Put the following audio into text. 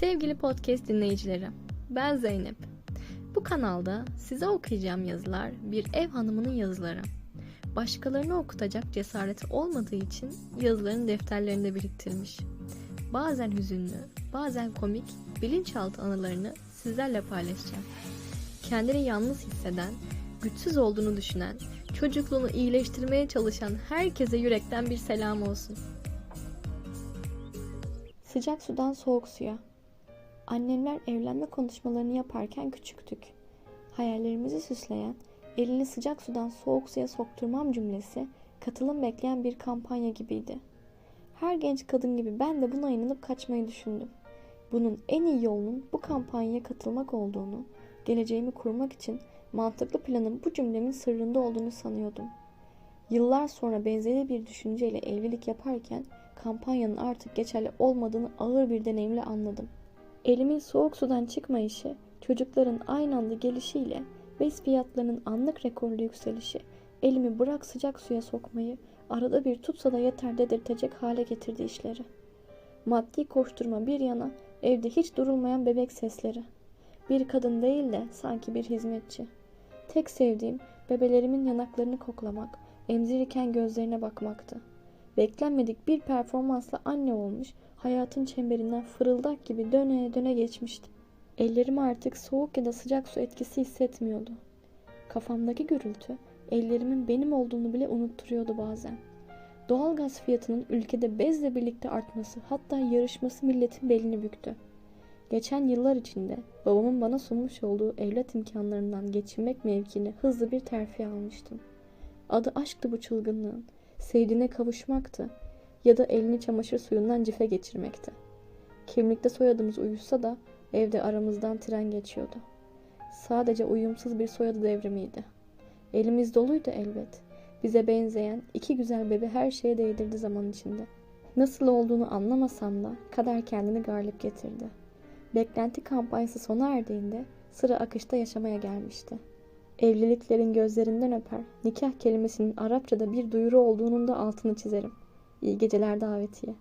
Sevgili podcast dinleyicileri, ben Zeynep. Bu kanalda size okuyacağım yazılar bir ev hanımının yazıları. Başkalarını okutacak cesareti olmadığı için yazılarını defterlerinde biriktirmiş. Bazen hüzünlü, bazen komik, bilinçaltı anılarını sizlerle paylaşacağım. Kendini yalnız hisseden, güçsüz olduğunu düşünen, çocukluğunu iyileştirmeye çalışan herkese yürekten bir selam olsun. Sıcak sudan soğuk suya. Annemler evlenme konuşmalarını yaparken küçüktük. Hayallerimizi süsleyen, elini sıcak sudan soğuk suya sokturmam cümlesi katılım bekleyen bir kampanya gibiydi. Her genç kadın gibi ben de buna inanıp kaçmayı düşündüm. Bunun en iyi yolunun bu kampanyaya katılmak olduğunu, geleceğimi kurmak için mantıklı planın bu cümlemin sırrında olduğunu sanıyordum. Yıllar sonra benzeri bir düşünceyle evlilik yaparken kampanyanın artık geçerli olmadığını ağır bir deneyimle anladım. Elimin soğuk sudan çıkmayışı, çocukların aynı anda gelişiyle bez fiyatlarının anlık rekorlu yükselişi, elimi bırak sıcak suya sokmayı, arada bir tutsa da yeter dedirtecek hale getirdi işleri. Maddi koşturma bir yana, evde hiç durulmayan bebek sesleri. Bir kadın değil de sanki bir hizmetçi. Tek sevdiğim bebelerimin yanaklarını koklamak, emzirirken gözlerine bakmaktı. Beklenmedik bir performansla anne olmuş, hayatın çemberinden fırıldak gibi döne döne geçmiştim. Ellerim artık soğuk ya da sıcak su etkisi hissetmiyordu. Kafamdaki gürültü ellerimin benim olduğunu bile unutturuyordu bazen. Doğalgaz fiyatının ülkede bezle birlikte artması hatta yarışması milletin belini büktü. Geçen yıllar içinde babamın bana sunmuş olduğu evlat imkanlarından geçinmek mevkini hızlı bir terfi almıştım. Adı aşktı bu çılgınlığın. Sevdiğine kavuşmaktı ya da elini çamaşır suyundan cife geçirmekti. Kimlikte soyadımız uyuşsa da evde aramızdan tren geçiyordu. Sadece uyumsuz bir soyadı devrimiydi. Elimiz doluydu elbet. Bize benzeyen iki güzel bebe her şeye değdirdi zaman içinde. Nasıl olduğunu anlamasam da kader kendini galip getirdi. Beklenti kampanyası sona erdiğinde sıra akışta yaşamaya gelmişti. Evliliklerin gözlerinden öper, nikah kelimesinin Arapçada bir duyuru olduğunun da altını çizerim. İyi geceler davetiye.